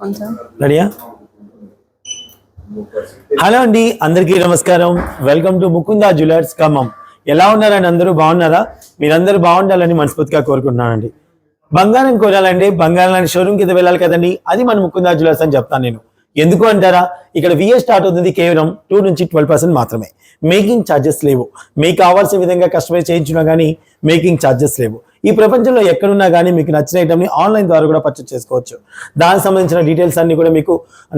రెడీయా హలో అండి అందరికీ నమస్కారం. Welcome to Mukunda jewellers Khammam. ఎలా ఉన్నారని అందరూ? బాగున్నారా? మీరందరూ బాగుండాలని మనస్ఫూర్తిగా కోరుకుంటున్నానండి. బంగారం కొనాలంటే బంగారం లాంటి షోరూమ్ కింద వెళ్ళాలి కదండి? అది మన ముకుందా జ్యువెలర్స్ అని చెప్తాను నేను. ఎందుకు అంటారా? ఇక్కడ విఏ స్టార్ట్ అవుతుంది కేవలం టూ నుంచి ట్వెల్వ్ పర్సెంట్ మాత్రమే. మేకింగ్ ఛార్జెస్ లేవు. మీకు కావాల్సిన విధంగా కస్టమైజ్ చేయించినా కానీ మేకింగ్ ఛార్జెస్ లేవు. ఈ ప్రపంచంలో ఎక్కడున్నా కానీ మీకు నచ్చిన ఐటమ్ని ఆన్లైన్ ద్వారా కూడా పర్చేస్ చేసుకోవచ్చు. దానికి సంబంధించిన డీటెయిల్స్ అన్ని కూడా మీకు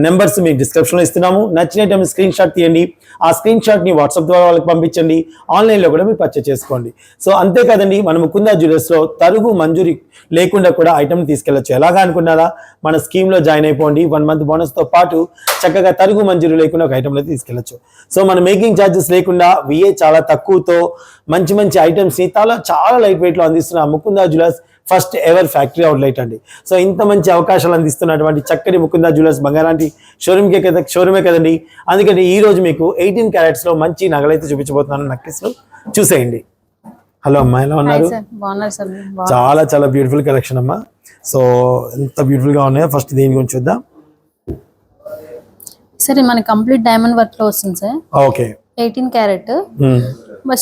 నెంబర్స్ మీకు డిస్క్రిప్షన్లో ఇస్తున్నాము. నచ్చిన ఐటమ్ స్క్రీన్ షాట్ తీయండి. ఆ స్క్రీన్ షాట్ని వాట్సాప్ ద్వారా వాళ్ళకి పంపించండి. ఆన్లైన్లో కూడా మీరు పర్చేస్ చేసుకోండి. సో అంతే కదండి మన ముకుందా జ్యువెలర్స్లో తరుగు మంజూరి లేకుండా కూడా ఐటమ్ తీసుకెళ్ళొచ్చు ఎలాగా అనుకున్నారా? మన స్కీమ్లో జాయిన్ అయిపోండి. వన్ మంత్ బోనస్తో పాటు చక్కగా తరుగు మంజూరు లేకుండా ఒక ఐటమ్లో తీసుకెళ్ళొచ్చు సో మన మేకింగ్ ఛార్జెస్ లేకుండా విఏ చాలా తక్కువతో మంచి మంచి ఐటమ్స్ని చాలా చాలా లైట్ వెయిట్లో అందిస్తున్నాం Mukunda jewellers first ever factory outlet అండి. సో ఇంత మంచి అవకాశాలు అందిస్తున్నటువంటి చక్కటి ముకుందా జ్యువెలర్స్ బంగారాంటి షోరూమ్కే కదా షోరూమే కదండి. అందుకని ఈ రోజు మీకు ఎయిటీన్ క్యారెట్స్లో మంచి నగలైతే చూపించబోతున్నాను. నక్కిస్లో చూసేయండి. హలో అమ్మా ఎలా ఉన్నారు? చాలా చాలా బ్యూటిఫుల్ కలెక్షన్ అమ్మా. సో ఎంత బ్యూటిఫుల్గా ఉన్నాయో ఫస్ట్ దీని గురించి చూద్దాం. సార్ మనకి కంప్లీట్ డైమండ్ వర్క్లో వస్తుంది sir okay. Eighteen carat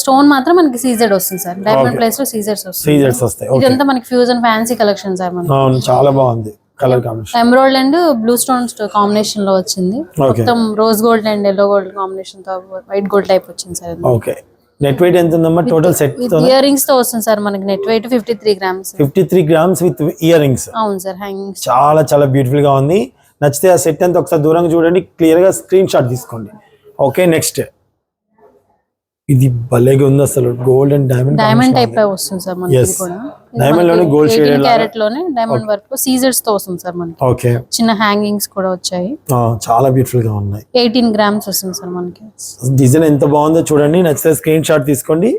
stone మాత్రం మనకి సీజెడ్ వస్తుంది సార్. డైమండ్ ప్లేస్లో సీజర్స్ వస్తుంది. సీజర్స్ వస్తాయి. ఓకే ఇదంతా మనకి ఫ్యూజన్ ఫ్యాన్సీ కలెక్షన్ సార్ మనకి. అవును చాలా బాగుంది colour combination emerald and blue stones కాంబినేషన్లో వచ్చింది. మొత్తం rose gold and yellow gold కాంబినేషన్తో వైట్ గోల్డ్ టైప్ వచ్చింది సార్ ఓకే నెట్ వెయిట్ ఎంత ఉందమ్మా? టోటల్ సెట్ విత్ ఇయర్ రింగ్స్తో వస్తుంది సార్ మనకి. Net weight fifty three grams fifty three grams with earrings అవును సార్ హ్యాంగింగ్స్ చాలా చాలా బ్యూటిఫుల్గా ఉంది. నచ్చితే ఆ సెట్ అంతా ఒకసారి దూరంగా చూడండి. క్లియర్గా స్క్రీన్ షాట్ తీసుకోండి. ఓకే నెక్స్ట్ ఇది భలేగా ఉంది అసలు. Gold and diamond diamond type వస్తుంది సార్ మనకి కూడా. Diamond లోనే shaded లాగా. క్యారెట్లోనే డైమండ్ వర్క్ సీజర్స్తో వస్తుంది సార్ మనకి. ఓకే చిన్న హ్యాంగింగ్స్ కూడా వచ్చాయి. చాలా బ్యూటిఫుల్గా ఉన్నాయి. ఎయిటీన్ గ్రామ్స్ వస్తుంది సార్ మనకి. డిజైన్ ఎంత బాగుందో చూడండి. నచ్చితే స్క్రీన్ షాట్ తీసుకోండి.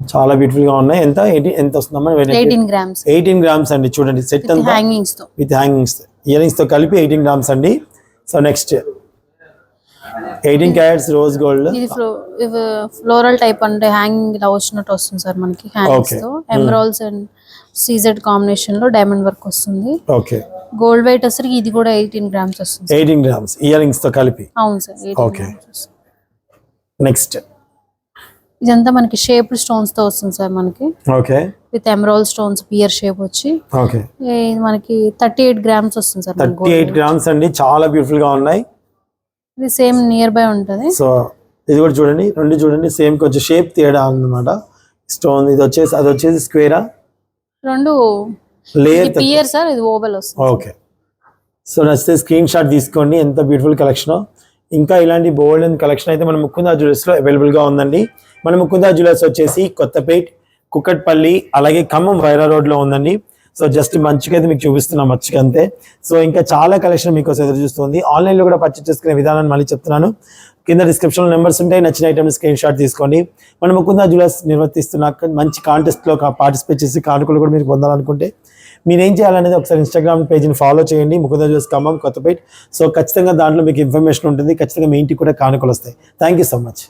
చాలా బ్యూటిఫుల్గా ఉన్నాయి. ఎంత? ఎంత వస్తుందమ్మా ఎయిటీన్ గ్రామ్స్ ఎయిటీన్ గ్రామ్స్ అండి. చూడండి సెట్ అంతా. హ్యాంగింగ్స్తో. విత్ హ్యాంగింగ్స్ ఇయర్ రింగ్స్తో కలిపి ఎయిటీన్ గ్రామ్స్ అండి. So next eighteen carats rose gold? ఇది ఫ్లో ఫ్లోరల్ టైప్ అంటే హ్యాంగింగ్ ఇలా వచ్చినట్టు వస్తుంది సార్ మనకి హ్యాంగింగ్స్. తో. ఎమరాల్స్ అండ్ సీజెడ్ కాంబినేషన్లో డైమండ్ వర్క్ వస్తుంది. ఓకే. గోల్డ్ వెయిట్ వచ్చరికి ఇది కూడా ఎయిటీన్ గ్రామ్స్ వస్తుంది. ఎయిటీన్ గ్రామ్స్ ఇయర్ రింగ్స్తో కలిపి? అవును సార్ Okay. నెక్స్ట్. ఇదంతా మనకి షేప్డ్ స్టోన్స్తో వస్తుంది సార్ మనకి. Okay. With emerald stones pear shape వచ్చి. ఓకే. ఇది మనకి థర్టీ ఎయిట్ గ్రామ్స్ వస్తుంది సార్ థర్టీ ఎయిట్ గ్రామ్స్ అండి చాలా బ్యూటిఫుల్గా ఉన్నాయి. ఇది సేమ్ నియర్ బై ఉంటది. సో ఇది కూడా చూడండి రెండు చూడండి సేమ్ కొంచెం షేప్ తేడా ఉందన్నమాట. స్టోన్ ఇది వచ్చేసి అది వచ్చేసి స్క్వేరా రెండు లేయర్ పియర్ సార్ ఇది ఓవెల్ వస్తుంది. ఓకే సో నచ్చితే స్క్రీన్ షాట్ తీసుకోండి ఎంత బ్యూటిఫుల్ కలెక్షన్ ఇంకా ఇలాంటి బోల్డ్ అండ్ కలెక్షన్ అయితే మన ముకుందా జ్యువెలర్స్లో అవైలబుల్గా ఉందండి. మన ముకుందా జ్యువెలర్స్ వచ్చేసి కొత్తపేట్ కుక్కట్పల్లి అలాగే ఖమ్మం వైరా రోడ్లో ఉందండి. సో జస్ట్ మంచిగా అయితే మీకు చూపిస్తున్నాం మంచిగా అంతే సో ఇంకా చాలా కలెక్షన్ మీకు ఎదురు చూస్తుంది. ఆన్లైన్లో కూడా పర్చేస్ చేసుకునే విధానాన్ని మళ్ళీ చెప్తున్నాను. కింద డిస్క్రిప్షన్లో నెంబర్స్ ఉంటాయి. నచ్చిన ఐటమ్ స్క్రీన్ షాట్ తీసుకోండి. మన ముకుందా జ్యువెలర్స్ నిర్వర్తిస్తున్న మంచి కాంటెస్ట్లో పార్టిసిపేట్ చేసి కానుకలు కూడా మీరు పొందాలనుకుంటే మీరు ఏం చేయాలనేది ఒకసారి ఇన్స్టాగ్రామ్ పేజ్ని ఫాలో చేయండి. ముకుందా జ్యువెల్స్ ఖమ్మం కొత్తపేట్. సో ఖచ్చితంగా దాంట్లో మీకు ఇన్ఫర్మేషన్ ఉంటుంది. ఖచ్చితంగా మీ ఇంటికి కూడా కానుకలు వస్తాయి. Thank you so much